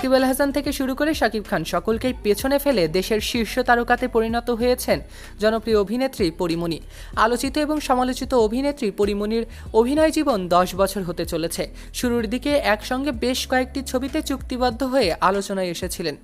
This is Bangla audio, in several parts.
সাকিব আল হাসান থেকে শুরু করে শাকিব খান সকলকেই পেছনে ফেলে দেশের শীর্ষ তারকাতে পরিণত হয়েছেন জনপ্রিয় অভিনেত্রী পরিমণি। আলোচিত এবং সমালোচিত অভিনেত্রী পরিমণির অভিনয় জীবন দশ বছর হতে চলেছে। শুরুর দিকে একসঙ্গে বেশ কয়েকটি ছবিতে চুক্তিবদ্ধ হয়ে আলোচনায় এসেছিলেন।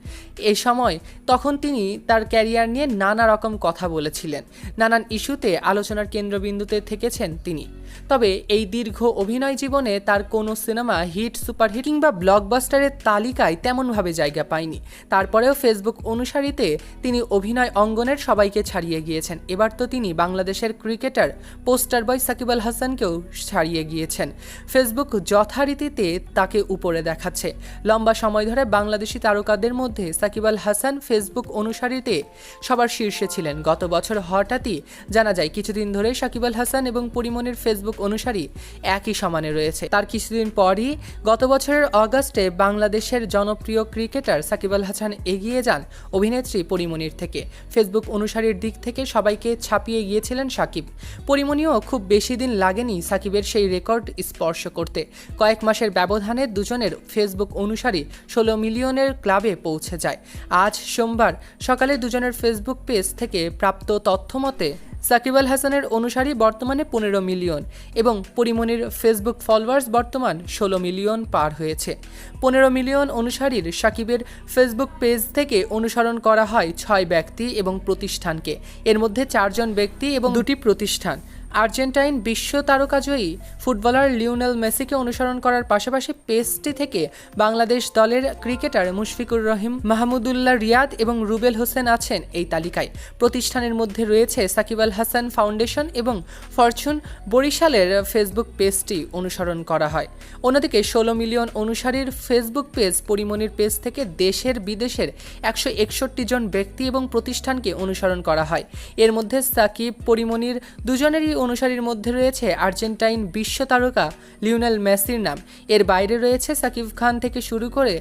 এ সময় তখন তিনি তার ক্যারিয়ার নিয়ে নানা রকম কথা বলেছিলেন। নানান ইস্যুতে আলোচনার কেন্দ্রবিন্দুতে থেকেছেন তিনি। তবে এই দীর্ঘ অভিনয় জীবনে তার কোনো সিনেমা হিট, সুপারহিট কিংবা ব্লকবাস্টারের তালিকায় তেমনভাবে জায়গা পায়নি। তারপরেও ফেসবুক অনুসারীতে তিনি অভিনয় অঙ্গনের সবাইকে ছাড়িয়ে গিয়েছেন। এবার তো তিনি বাংলাদেশের cricketer, poster boy Sakib Al হাসানকেও ছাড়িয়ে গিয়েছেন। ফেসবুক যথারীতিতে তাকে উপরে দেখাচ্ছে। লম্বা সময় ধরে বাংলাদেশি তারকাদের মধ্যে সাকিব আল হাসান ফেসবুক অনুসারীতে সবার শীর্ষে ছিলেন। গত বছর হঠাৎই জানা যায়, কিছুদিন ধরে সাকিব আল হাসান এবং পরিমণির ফেসবুক অনুসারী একই সমানে রয়েছে। তার কিছুদিন পরই গত বছরের অগাস্টে বাংলাদেশের জনপ্রিয় ক্রিকেটার সাকিব আল হাসান এগিয়ে যান অভিনেত্রী পরিমণির থেকে। ফেসবুক অনুসারীর দিক থেকে সবাইকে ছাপিয়ে গিয়েছিলেন সাকিব। পরিমণিও খুব বেশি দিন লাগেনি সাকিবের সেই রেকর্ড স্পর্শ করতে। কয়েক মাসের ব্যবধানে দুজনের ফেসবুক অনুসারী ষোলো মিলিয়নের ক্লাবে পৌঁছে যায়। আজ সোমবার সকালে দুজনের ফেসবুক পেজ থেকে প্রাপ্ত তথ্য মতে সাকিব আল হাসানের অনুসারী বর্তমানে পনেরো মিলিয়ন এবং পরিমণির ফেসবুক ফলোয়ার্স বর্তমান ষোলো মিলিয়ন পার হয়েছে। পনেরো মিলিয়ন অনুসারীর সাকিবের ফেসবুক পেজ থেকে অনুসরণ করা হয় ছয় ব্যক্তি এবং প্রতিষ্ঠানকে। এর মধ্যে চারজন ব্যক্তি এবং দুটি প্রতিষ্ঠান। আর্জেন্টাইন বিশ্ব তারকাজয়ী ফুটবলার লিওনেল মেসিকে অনুসরণ করার পাশাপাশি পেজটি থেকে বাংলাদেশ দলের ক্রিকেটার মুশফিকুর রহিম, মাহমুদুল্লাহ রিয়াদ এবং রুবেল হোসেন আছেন এই তালিকায়। প্রতিষ্ঠানের মধ্যে রয়েছে সাকিব আল হাসান ফাউন্ডেশন এবং ফরচুন বরিশালের ফেসবুক পেজটি অনুসরণ করা হয়। অন্যদিকে ষোলো মিলিয়ন অনুসারীর ফেসবুক পেজ পরিমণির পেজ থেকে দেশের বিদেশের একশো একষট্টি জন ব্যক্তি এবং প্রতিষ্ঠানকে অনুসরণ করা হয়। এর মধ্যে সাকিব পরিমণির দুজনেরই অনুসারীর মধ্যে রয়েছে আর্জেন্টাইন বিশ্ব তারকা লিওনেল মেসির নাম। এর বাইরে রয়েছে সাকিব খান থেকে শুরু করে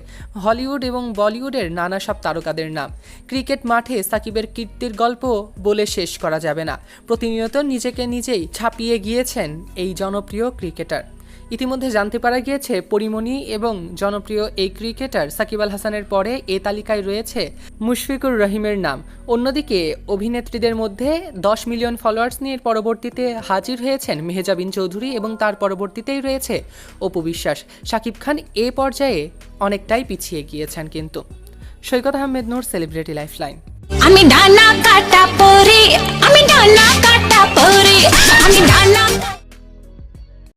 হলিউড এবং বলিউডের নানা সব তারকাদের নাম। ক্রিকেট মাঠে সাকিবের কীর্তির গল্প বলে শেষ করা যাবে না। প্রতিনিয়ত নিজেকে নিজেই ছাপিয়ে গিয়েছেন এই জনপ্রিয় ক্রিকেটার। ইতিমধ্যে জানতে পারা গিয়েছে, পরিমণি এবং জনপ্রিয় এই ক্রিকেটার সাকিব আল হাসানের পরে এ তালিকায় রয়েছে মুশফিকুর রহিমের নাম। অন্যদিকে অভিনেত্রীদের মধ্যে দশ মিলিয়ন ফলোয়ার্স নিয়ে পরবর্তীতে হাজির হয়েছেন মেহেজাবিন চৌধুরী এবং তার পরবর্তীতেই রয়েছে অপু বিশ্বাস। শাকিব খান এ পর্যায়ে অনেকটাই পিছিয়ে গিয়েছেন কিন্তু। সৈকত আহমেদ নূর সেলিব্রিটি লাইফলাইন আমি ডানা কাটা পরে, আমি ডানা